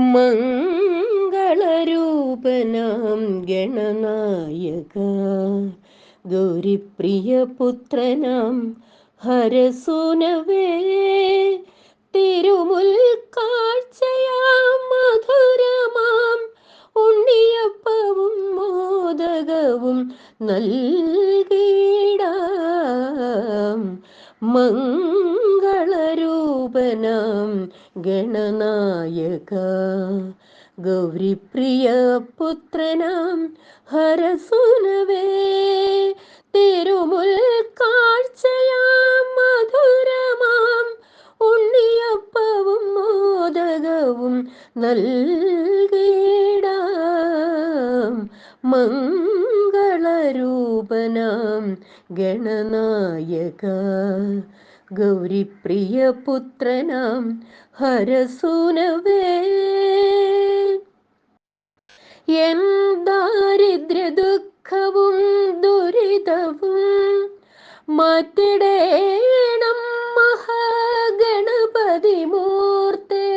മംഗളരൂപനാം ഗണനായക. ഗൗരിപ്രിയപുത്രനാം ഹരസുനവേ. തിരുമുൽ കാഴ്ചയാം മധുരമാം. ഉണ്ണിയപ്പവും മോദകവും നൽകിടാം. മംഗളരൂപനാം ഗണനായക. ഗൗരിപ്രിയ പുത്രനാം ഹരസുനവേ തിരുമുൽ കാഴ്ചയാം മധുരമാം. ഉണ്ണിയപ്പവും മോദകവും നൽകേട മംഗളരൂപനാം ഗണനായക. ഗൗരിപ്രിയ പുത്രനാം ഹരസുനവേ. എൻ ദാരിദ്ര്യ ദുഃഖവും ദുരിതവും മാറ്റിടേണം മഹാഗണപതി മൂർത്തേ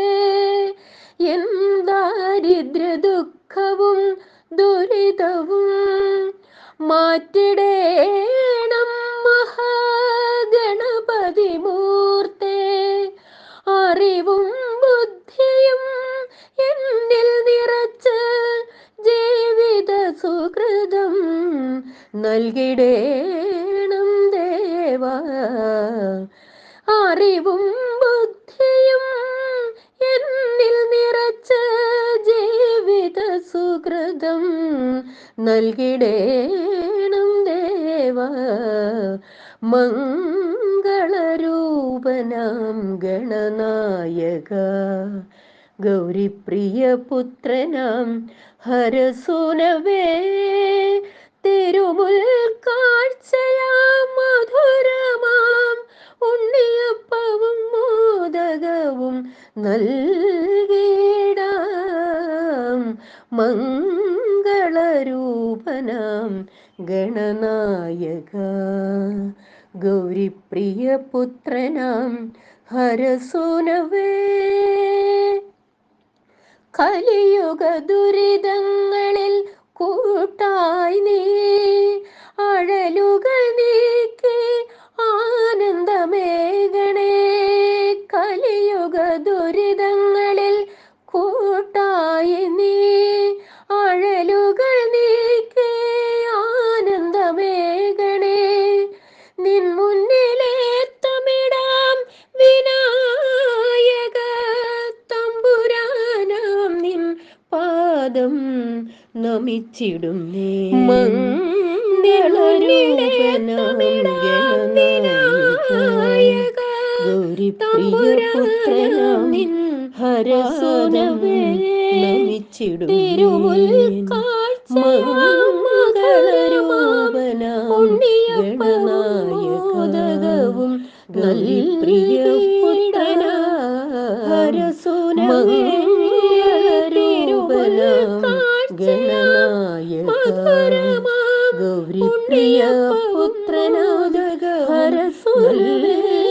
എൻ ദാരിദ്ര്യ ദുഃഖവും ദുരിതവും മാറ്റിടേണം നൽകിടേണം ദേവ. അറിവും ബുദ്ധിയും എന്നിൽ നിറച്ച ജീവിത സുഹൃതം നൽകിടേണം ദേവ. മംഗളരൂപനാം ഗണനായക. ഗൗരിപ്രിയ പുത്രനാം ഹരസുനവേ. തിരുമുൽ ഉണ്ണിയപ്പവും മോദകവും നൽകിടാം. മംഗളരൂപനാം ഗണനായക. കലിയുഗ ദുരിതങ്ങളിൽ കൂട്ടായി നീ അഴലുകൾ നീക്കി ആനന്ദമേകണേ. കലിയുഗ ദുരിതങ്ങളിൽ കൂട്ടായി നീ അഴലുകൾ നീക്കി ആനന്ദമേകണേ. നിൻ മുന്നിലേത്തമിടാം വിനായക തമ്പുരാനാം നിൻ പാദം നമിച്ചിടും നേ ഗൗരിപ്രിയ പുത്രനാം നിൻ ഹരസുനവേ നമിച്ചിടും മംഗളരൂപനാം ഗണനായകവും ഗൗരിപ്രിയ പുത്രനാ ഹരസുനവേ ഗണനായക ഗൗരിപ്രിയ പുത്രനാഥക ഹരസുല്ലേ